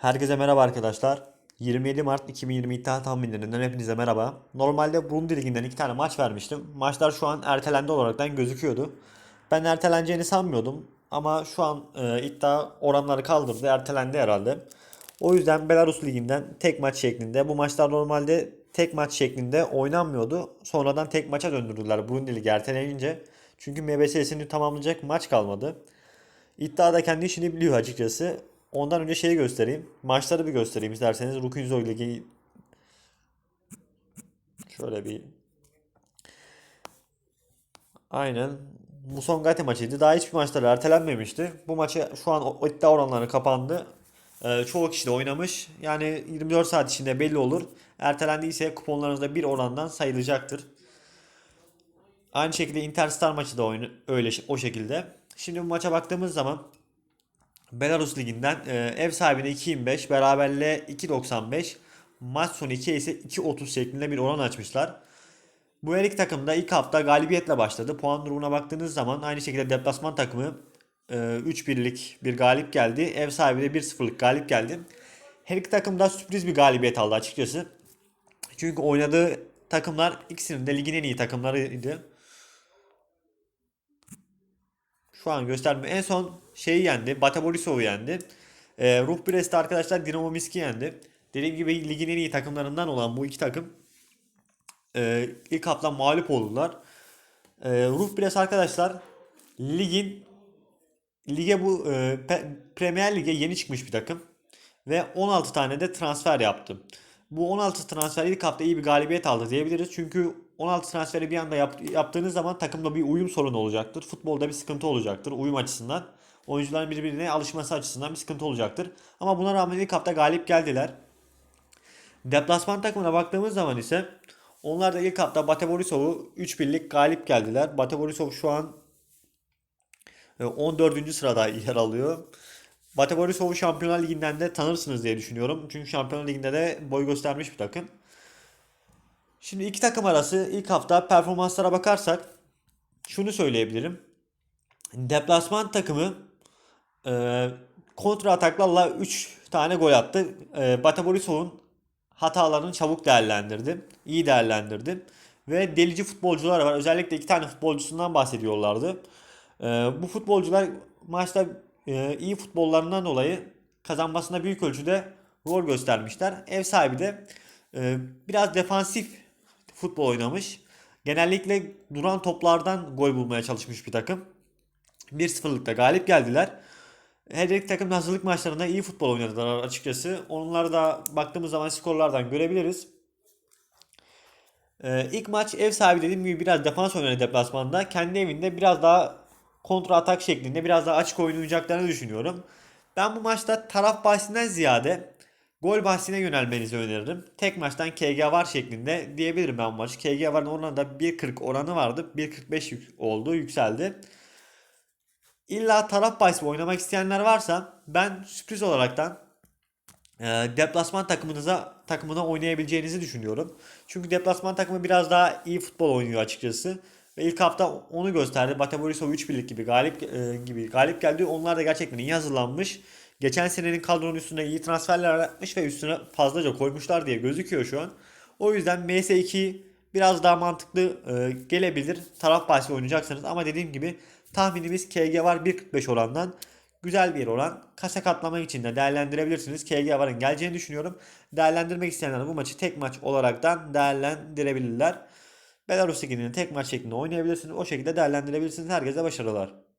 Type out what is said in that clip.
Herkese merhaba arkadaşlar. 27 Mart 2020 iddia tahminlerinden hepinize merhaba. Normalde Burundi Ligi'nden iki tane maç vermiştim. Maçlar şu an ertelendi olaraktan gözüküyordu. Ben erteleneceğini sanmıyordum. Ama şu an e, iddia oranları kaldırdı. Ertelendi herhalde. O yüzden Belarus Ligi'nden tek maç şeklinde. Bu maçlar normalde tek maç şeklinde oynanmıyordu. Sonradan tek maça döndürdüler Burundi Ligi erteleyince. Çünkü MBS'sini tamamlayacak maç kalmadı. İddia da kendi işini biliyor açıkçası. Ondan önce şeyi göstereyim. Maçları bir göstereyim isterseniz. Rukunzo Ligi şöyle bir Aynen. Musongate maçıydı. Daha hiçbir maçları ertelenmemişti. Bu maçı şu an iddia oranları kapandı. Ee, çoğu kişi de oynamış. Yani 24 saat içinde belli olur. Ertelendiyse kuponlarınızda bir orandan sayılacaktır. Aynı şekilde Interstar maçı da oyunu öyle o şekilde. Şimdi bu maça baktığımız zaman Belarus Ligi'nden e, ev sahibine 2.25, beraberle 2.95, maç sonu 2 ise 2.30 şeklinde bir oran açmışlar. Bu her iki takım da ilk hafta galibiyetle başladı. Puan durumuna baktığınız zaman aynı şekilde deplasman takımı e, 3-1'lik bir galip geldi. Ev sahibi de 1-0'lık galip geldi. Her iki takım da sürpriz bir galibiyet aldı açıkçası. Çünkü oynadığı takımlar ikisinin de ligin en iyi takımlarıydı. Şu an göstermiyor. En son şeyi yendi. Bate Borisov'u yendi. E, Ruh Brest'te arkadaşlar Dinamo Minsk'i yendi. Dediğim gibi ligin en iyi takımlarından olan bu iki takım e, ilk hafta mağlup oldular. E, Ruh Brest arkadaşlar ligin lige bu e, Premier Lig'e yeni çıkmış bir takım ve 16 tane de transfer yaptı. Bu 16 transfer ilk hafta iyi bir galibiyet aldı diyebiliriz. Çünkü 16 transferi bir anda yap- yaptığınız zaman takımda bir uyum sorunu olacaktır. Futbolda bir sıkıntı olacaktır uyum açısından. Oyuncuların birbirine alışması açısından bir sıkıntı olacaktır. Ama buna rağmen ilk hafta galip geldiler. Deplasman takımına baktığımız zaman ise onlar da ilk hafta Bate Borisov'u 3-1'lik galip geldiler. Bate Borisov şu an e, 14. sırada yer alıyor. Bate Borisov'u Şampiyonlar Ligi'nden de tanırsınız diye düşünüyorum. Çünkü Şampiyonlar Ligi'nde de boy göstermiş bir takım. Şimdi iki takım arası ilk hafta performanslara bakarsak şunu söyleyebilirim. Deplasman takımı e, kontra ataklarla 3 tane gol attı. E, Bate Borisov'un hatalarını çabuk değerlendirdi. iyi değerlendirdi. Ve delici futbolcular var. Özellikle iki tane futbolcusundan bahsediyorlardı. E, bu futbolcular maçta e, iyi futbollarından dolayı kazanmasına büyük ölçüde rol göstermişler. Ev sahibi de e, biraz defansif futbol oynamış. Genellikle duran toplardan gol bulmaya çalışmış bir takım. 1-0'lıkta galip geldiler. Her iki takım hazırlık maçlarında iyi futbol oynadılar açıkçası. Onları da baktığımız zaman skorlardan görebiliriz. Ee, ilk maç ev sahibi dediğim gibi biraz defans oynadı deplasmanda. Kendi evinde biraz daha kontra atak şeklinde biraz daha açık oynayacaklarını düşünüyorum. Ben bu maçta taraf bahsinden ziyade gol bahsine yönelmenizi öneririm. Tek maçtan KG var şeklinde diyebilirim ben bu maçı. KG varın oranı da 1.40 oranı vardı. 1.45 yük- oldu yükseldi. İlla taraf bahsi oynamak isteyenler varsa ben sürpriz olaraktan e, deplasman takımınıza takımına oynayabileceğinizi düşünüyorum. Çünkü deplasman takımı biraz daha iyi futbol oynuyor açıkçası. Ve ilk hafta onu gösterdi. Bate Borisov 3-1'lik gibi galip e, gibi galip geldi. Onlar da gerçekten iyi hazırlanmış. Geçen senenin kadronun üstüne iyi transferler yapmış ve üstüne fazlaca koymuşlar diye gözüküyor şu an. O yüzden MS2 biraz daha mantıklı e, gelebilir. Taraf bahsi oynayacaksanız ama dediğim gibi tahminimiz KG var 1.45 orandan. Güzel bir oran. Kasa katlamak için de değerlendirebilirsiniz. KG varın geleceğini düşünüyorum. Değerlendirmek isteyenler bu maçı tek maç olaraktan değerlendirebilirler. Belarus Ligi'nin tek maç şeklinde oynayabilirsiniz. O şekilde değerlendirebilirsiniz. Herkese başarılar.